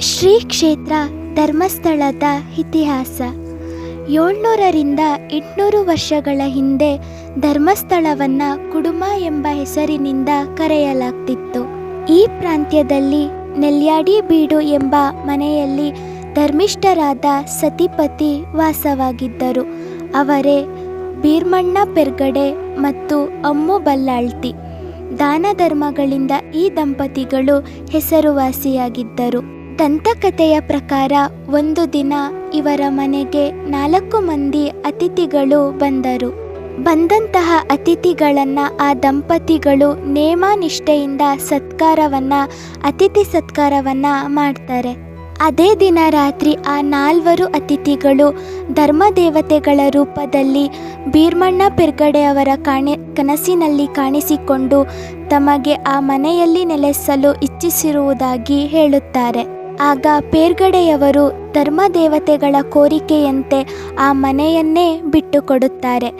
ಶ್ರೀ ಕ್ಷೇತ್ರ ಧರ್ಮಸ್ಥಳದ ಇತಿಹಾಸ. ಏಳ್ನೂರರಿಂದ ಎಂಟುನೂರು ವರ್ಷಗಳ ಹಿಂದೆ ಧರ್ಮಸ್ಥಳವನ್ನು ಕುಡುಮ ಎಂಬ ಹೆಸರಿನಿಂದ ಕರೆಯಲಾಗ್ತಿತ್ತು. ಈ ಪ್ರಾಂತ್ಯದಲ್ಲಿ ನೆಲ್ಯಾಡಿ ಬೀಡು ಎಂಬ ಮನೆಯಲ್ಲಿ ಧರ್ಮಿಷ್ಠರಾದ ಸತಿಪತಿ ವಾಸವಾಗಿದ್ದರು. ಅವರೇ ಬೀರ್ಮಣ್ಣ ಪೆರ್ಗಡೆ ಮತ್ತು ಅಮ್ಮು ಬಲ್ಲಾಳ್ತಿ. ದಾನ ಧರ್ಮಗಳಿಂದ ಈ ದಂಪತಿಗಳು ಹೆಸರುವಾಸಿಯಾಗಿದ್ದರು. ದಂತಕಥೆಯ ಪ್ರಕಾರ ಒಂದು ದಿನ ಇವರ ಮನೆಗೆ ನಾಲ್ಕು ಮಂದಿ ಅತಿಥಿಗಳು ಬಂದರು. ಬಂದಂತಹ ಅತಿಥಿಗಳನ್ನ ಆ ದಂಪತಿಗಳು ನೇಮ ನಿಷ್ಠೆಯಿಂದ ಸತ್ಕಾರವನ್ನ, ಅತಿಥಿ ಸತ್ಕಾರವನ್ನ ಮಾಡ್ತಾರೆ. ಅದೇ ದಿನ ರಾತ್ರಿ ಆ ನಾಲ್ವರು ಅತಿಥಿಗಳು ಧರ್ಮದೇವತೆಗಳ ರೂಪದಲ್ಲಿ ಬೀರ್ಮಣ್ಣ ಪೆರ್ಗಡೆ ಅವರ ಕಾಣಿ, ಕನಸಿನಲ್ಲಿ ಕಾಣಿಸಿಕೊಂಡು ತಮಗೆ ಆ ಮನೆಯಲ್ಲಿ ನೆಲೆಸಲು ಇಚ್ಛಿಸಿರುವುದಾಗಿ ಹೇಳುತ್ತಾರೆ. ಆಗ ಪೇರ್ಗಡೆಯವರು ಧರ್ಮದೇವತೆಗಳ ಕೋರಿಕೆಯಂತೆ ಆ ಮನೆಯನ್ನೇ ಬಿಟ್ಟುಕೊಡುತ್ತಾರೆ.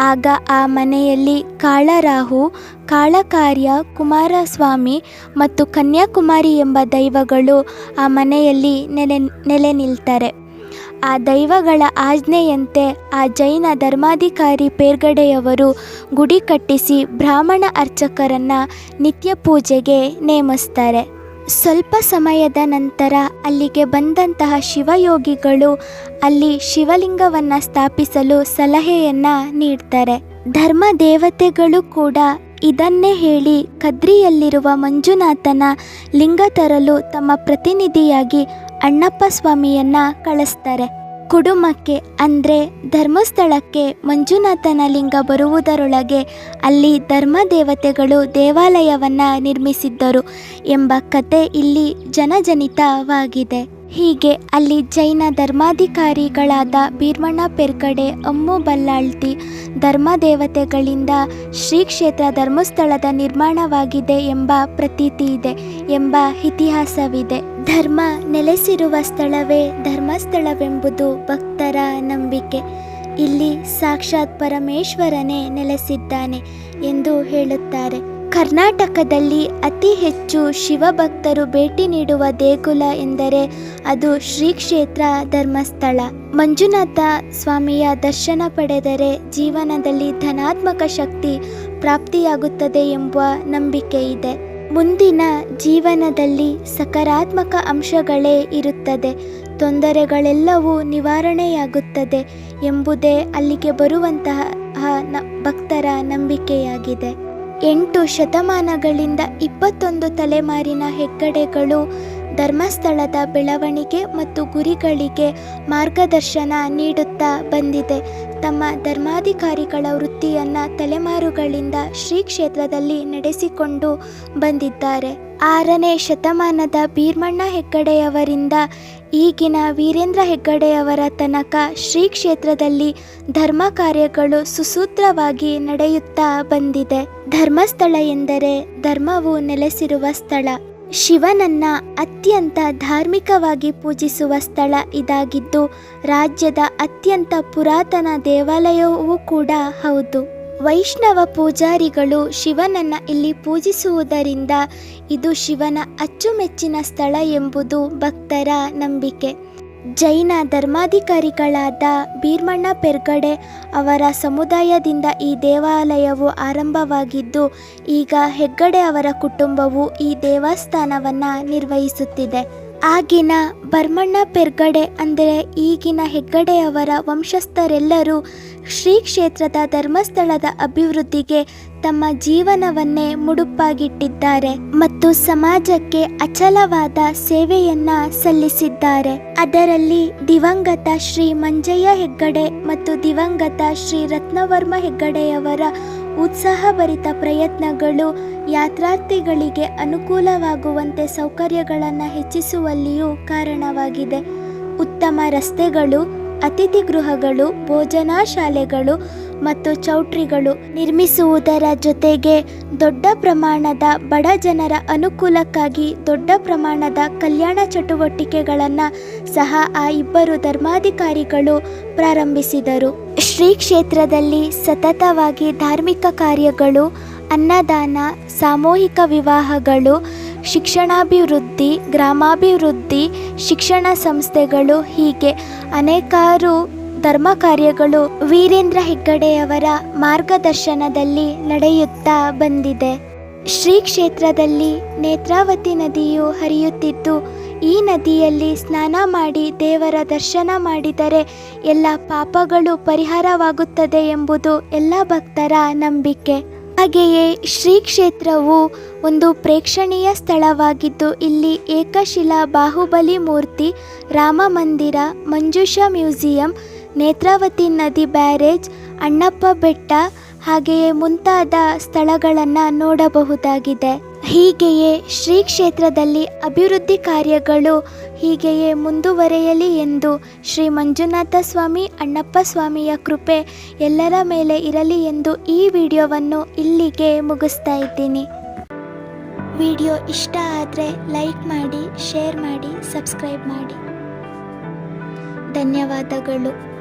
ಆಗ ಆ ಮನೆಯಲ್ಲಿ ಕಾಳರಾಹು, ಕಾಳಕಾರ್ಯ, ಕುಮಾರಸ್ವಾಮಿ ಮತ್ತು ಕನ್ಯಾಕುಮಾರಿ ಎಂಬ ದೈವಗಳು ಆ ಮನೆಯಲ್ಲಿ ನೆಲೆ ನೆಲೆ ನಿಲ್ತಾರೆ. ಆ ದೈವಗಳ ಆಜ್ಞೆಯಂತೆ ಆ ಜೈನ ಧರ್ಮಾಧಿಕಾರಿ ಪೇರ್ಗಡೆಯವರು ಗುಡಿ ಕಟ್ಟಿಸಿ ಬ್ರಾಹ್ಮಣ ಅರ್ಚಕರನ್ನು ನಿತ್ಯ ಪೂಜೆಗೆ ನೇಮಿಸ್ತಾರೆ. ಸ್ವಲ್ಪ ಸಮಯದ ನಂತರ ಅಲ್ಲಿಗೆ ಬಂದಂತಹ ಶಿವಯೋಗಿಗಳು ಅಲ್ಲಿ ಶಿವಲಿಂಗವನ್ನು ಸ್ಥಾಪಿಸಲು ಸಲಹೆಯನ್ನು ನೀಡ್ತಾರೆ. ಧರ್ಮ ದೇವತೆಗಳು ಕೂಡ ಇದನ್ನೇ ಹೇಳಿ ಕದ್ರಿಯಲ್ಲಿರುವ ಮಂಜುನಾಥನ ಲಿಂಗ ತರಲು ತಮ್ಮ ಪ್ರತಿನಿಧಿಯಾಗಿ ಅಣ್ಣಪ್ಪ ಸ್ವಾಮಿಯನ್ನ ಕಳಿಸ್ತಾರೆ. ಕುಡುಮಕ್ಕೆ ಅಂದರೆ ಧರ್ಮಸ್ಥಳಕ್ಕೆ ಮಂಜುನಾಥನ ಲಿಂಗ ಬರುವುದರೊಳಗೆ ಅಲ್ಲಿ ಧರ್ಮದೇವತೆಗಳು ದೇವಾಲಯವನ್ನು ನಿರ್ಮಿಸಿದ್ದರು ಎಂಬ ಕತೆ ಇಲ್ಲಿ ಜನಜನಿತವಾಗಿದೆ. ಹೀಗೆ ಅಲ್ಲಿ ಜೈನ ಧರ್ಮಾಧಿಕಾರಿಗಳಾದ ಬೀರ್ಮಣ್ಣ ಪೆರ್ಕಡೆ ಅಮ್ಮು ಬಲ್ಲಾಳ್ತಿ, ಧರ್ಮದೇವತೆಗಳಿಂದ ಶ್ರೀ ಕ್ಷೇತ್ರ ಧರ್ಮಸ್ಥಳದ ನಿರ್ಮಾಣವಾಗಿದೆ ಎಂಬ ಪ್ರತೀತಿ ಇದೆ ಎಂಬ ಇತಿಹಾಸವಿದೆ. ಧರ್ಮ ನೆಲೆಸಿರುವ ಸ್ಥಳವೇ ಧರ್ಮಸ್ಥಳವೆಂಬುದು ಭಕ್ತರ ನಂಬಿಕೆ. ಇಲ್ಲಿ ಸಾಕ್ಷಾತ್ ಪರಮೇಶ್ವರನೇ ನೆಲೆಸಿದ್ದಾನೆ ಎಂದು ಹೇಳುತ್ತಾರೆ. ಕರ್ನಾಟಕದಲ್ಲಿ ಅತಿ ಹೆಚ್ಚು ಶಿವಭಕ್ತರು ಭೇಟಿ ನೀಡುವ ದೇಗುಲ ಎಂದರೆ ಅದು ಶ್ರೀ ಕ್ಷೇತ್ರ ಧರ್ಮಸ್ಥಳ. ಮಂಜುನಾಥ ಸ್ವಾಮಿಯ ದರ್ಶನ ಪಡೆದರೆ ಜೀವನದಲ್ಲಿ ಧನಾತ್ಮಕ ಶಕ್ತಿ ಪ್ರಾಪ್ತಿಯಾಗುತ್ತದೆ ಎಂಬ ನಂಬಿಕೆ ಇದೆ. ಮುಂದಿನ ಜೀವನದಲ್ಲಿ ಸಕಾರಾತ್ಮಕ ಅಂಶಗಳೇ ಇರುತ್ತದೆ. ತೊಂದರೆಗಳೆಲ್ಲವೂ ನಿವಾರಣೆಯಾಗುತ್ತದೆ ಎಂಬುದೇ ಅಲ್ಲಿಗೆ ಬರುವಂತಹ ಭಕ್ತರ ನಂಬಿಕೆಯಾಗಿದೆ. ಎಂಟು ಶತಮಾನಗಳಿಂದ ಇಪ್ಪತ್ತೊಂದು ತಲೆಮಾರಿನ ಹೆಗ್ಗಡೆಗಳು ಧರ್ಮಸ್ಥಳದ ಬೆಳವಣಿಗೆ ಮತ್ತು ಗುರಿಗಳಿಗೆ ಮಾರ್ಗದರ್ಶನ ನೀಡುತ್ತಾ ಬಂದಿದೆ. ತಮ್ಮ ಧರ್ಮಾಧಿಕಾರಿಗಳ ವೃತ್ತಿಯನ್ನು ತಲೆಮಾರುಗಳಿಂದ ಶ್ರೀ ಕ್ಷೇತ್ರದಲ್ಲಿ ನಡೆಸಿಕೊಂಡು ಬಂದಿದ್ದಾರೆ. ಆರನೇ ಶತಮಾನದ ಬೀರ್ಮಣ್ಣ ಹೆಗ್ಗಡೆಯವರಿಂದ ಈಗಿನ ವೀರೇಂದ್ರ ಹೆಗ್ಗಡೆಯವರ ತನಕ ಶ್ರೀ ಕ್ಷೇತ್ರದಲ್ಲಿ ಧರ್ಮ ಕಾರ್ಯಗಳು ಸುಸೂತ್ರವಾಗಿ ನಡೆಯುತ್ತಾ ಬಂದಿದೆ. ಧರ್ಮಸ್ಥಳ ಎಂದರೆ ಧರ್ಮವು ನೆಲೆಸಿರುವ ಸ್ಥಳ. ಶಿವನನ್ನ ಅತ್ಯಂತ ಧಾರ್ಮಿಕವಾಗಿ ಪೂಜಿಸುವ ಸ್ಥಳ ಇದಾಗಿದ್ದು, ರಾಜ್ಯದ ಅತ್ಯಂತ ಪುರಾತನ ದೇವಾಲಯವೂ ಕೂಡ ಹೌದು. ವೈಷ್ಣವ ಪೂಜಾರಿಗಳು ಶಿವನನ್ನ ಇಲ್ಲಿ ಪೂಜಿಸುವುದರಿಂದ ಇದು ಶಿವನ ಅಚ್ಚುಮೆಚ್ಚಿನ ಸ್ಥಳ ಎಂಬುದು ಭಕ್ತರ ನಂಬಿಕೆ. ಜೈನ ಧರ್ಮಾಧಿಕಾರಿಗಳಾದ ಭೀರ್ಮಣ್ಣ ಪೆರ್ಗಡೆ ಅವರ ಸಮುದಾಯದಿಂದ ಈ ದೇವಾಲಯವು ಆರಂಭವಾಗಿದ್ದು, ಈಗ ಹೆಗ್ಗಡೆ ಅವರ ಕುಟುಂಬವು ಈ ದೇವಸ್ಥಾನವನ್ನು ನಿರ್ವಹಿಸುತ್ತಿದೆ. ಆಗಿನ ಬರ್ಮಣ್ಣ ಪೆರ್ಗಡೆ ಅಂದರೆ ಈಗಿನ ಹೆಗ್ಗಡೆಯವರ ವಂಶಸ್ಥರೆಲ್ಲರೂ ಶ್ರೀ ಕ್ಷೇತ್ರದ ಧರ್ಮಸ್ಥಳದ ಅಭಿವೃದ್ಧಿಗೆ ತಮ್ಮ ಜೀವನವನ್ನೇ ಮುಡುಪಾಗಿಟ್ಟಿದ್ದಾರೆ ಮತ್ತು ಸಮಾಜಕ್ಕೆ ಅಚಲವಾದ ಸೇವೆಯನ್ನ ಸಲ್ಲಿಸಿದ್ದಾರೆ. ಅದರಲ್ಲಿ ದಿವಂಗತ ಶ್ರೀ ಮಂಜಯ್ಯ ಹೆಗ್ಗಡೆ ಮತ್ತು ದಿವಂಗತ ಶ್ರೀ ರತ್ನವರ್ಮ ಹೆಗ್ಗಡೆಯವರ ಉತ್ಸಾಹಭರಿತ ಪ್ರಯತ್ನಗಳು ಯಾತ್ರಾರ್ಥಿಗಳಿಗೆ ಅನುಕೂಲವಾಗುವಂತೆ ಸೌಕರ್ಯಗಳನ್ನು ಹೆಚ್ಚಿಸುವಲ್ಲಿಯೂ ಕಾರಣವಾಗಿದೆ. ಉತ್ತಮ ರಸ್ತೆಗಳು, ಅತಿಥಿ ಗೃಹಗಳು, ಭೋಜನಾ ಶಾಲೆಗಳು ಮತ್ತು ಚೌಟ್ರಿಗಳು ನಿರ್ಮಿಸುವುದರ ಜೊತೆಗೆ ದೊಡ್ಡ ಪ್ರಮಾಣದ ಬಡ ಜನರ ಅನುಕೂಲಕ್ಕಾಗಿ ದೊಡ್ಡ ಪ್ರಮಾಣದ ಕಲ್ಯಾಣ ಚಟುವಟಿಕೆಗಳನ್ನು ಸಹ ಆ ಇಬ್ಬರು ಧರ್ಮಾಧಿಕಾರಿಗಳು ಪ್ರಾರಂಭಿಸಿದರು. ಶ್ರೀ ಕ್ಷೇತ್ರದಲ್ಲಿ ಸತತವಾಗಿ ಧಾರ್ಮಿಕ ಕಾರ್ಯಗಳು, ಅನ್ನದಾನ, ಸಾಮೂಹಿಕ ವಿವಾಹಗಳು, ಶಿಕ್ಷಣಾಭಿವೃದ್ಧಿ, ಗ್ರಾಮಾಭಿವೃದ್ಧಿ, ಶಿಕ್ಷಣ ಸಂಸ್ಥೆಗಳು ಹೀಗೆ ಅನೇಕಾರು ಧರ್ಮ ಕಾರ್ಯಗಳು ವೀರೇಂದ್ರ ಹೆಗ್ಗಡೆಯವರ ಮಾರ್ಗದರ್ಶನದಲ್ಲಿ ನಡೆಯುತ್ತಾ ಬಂದಿದೆ. ಶ್ರೀ ಕ್ಷೇತ್ರದಲ್ಲಿ ನೇತ್ರಾವತಿ ನದಿಯು ಹರಿಯುತ್ತಿದ್ದು ಈ ನದಿಯಲ್ಲಿ ಸ್ನಾನ ಮಾಡಿ ದೇವರ ದರ್ಶನ ಮಾಡಿದರೆ ಎಲ್ಲ ಪಾಪಗಳು ಪರಿಹಾರವಾಗುತ್ತದೆ ಎಂಬುದು ಎಲ್ಲ ಭಕ್ತರ ನಂಬಿಕೆ. ಹಾಗೆಯೇ ಶ್ರೀ ಕ್ಷೇತ್ರವು ಒಂದು ಪ್ರೇಕ್ಷಣೀಯ ಸ್ಥಳವಾಗಿದ್ದು ಇಲ್ಲಿ ಏಕಶಿಲಾ ಬಾಹುಬಲಿ ಮೂರ್ತಿ, ರಾಮ ಮಂದಿರ, ಮಂಜುಷಾ ಮ್ಯೂಸಿಯಂ, ನೇತ್ರಾವತಿ ನದಿ ಬ್ಯಾರೇಜ್, ಅಣ್ಣಪ್ಪ ಬೆಟ್ಟ ಹಾಗೆಯೇ ಮುಂತಾದ ಸ್ಥಳಗಳನ್ನು ನೋಡಬಹುದಾಗಿದೆ. ಹೀಗೆಯೇ ಶ್ರೀ ಕ್ಷೇತ್ರದಲ್ಲಿ ಅಭಿವೃದ್ಧಿ ಕಾರ್ಯಗಳು ಹೀಗೆಯೇ ಮುಂದುವರೆಯಲಿ ಎಂದು ಶ್ರೀ ಮಂಜುನಾಥ ಸ್ವಾಮಿ, ಅಣ್ಣಪ್ಪ ಸ್ವಾಮಿಯ ಕೃಪೆ ಎಲ್ಲರ ಮೇಲೆ ಇರಲಿ ಎಂದು ಈ ವಿಡಿಯೋವನ್ನು ಇಲ್ಲಿಗೆ ಮುಗಿಸ್ತಾ ಇದ್ದೀನಿ. ವಿಡಿಯೋ ಇಷ್ಟ ಆದರೆ ಲೈಕ್ ಮಾಡಿ, ಶೇರ್ ಮಾಡಿ, ಸಬ್ಸ್ಕ್ರೈಬ್ ಮಾಡಿ. ಧನ್ಯವಾದಗಳು.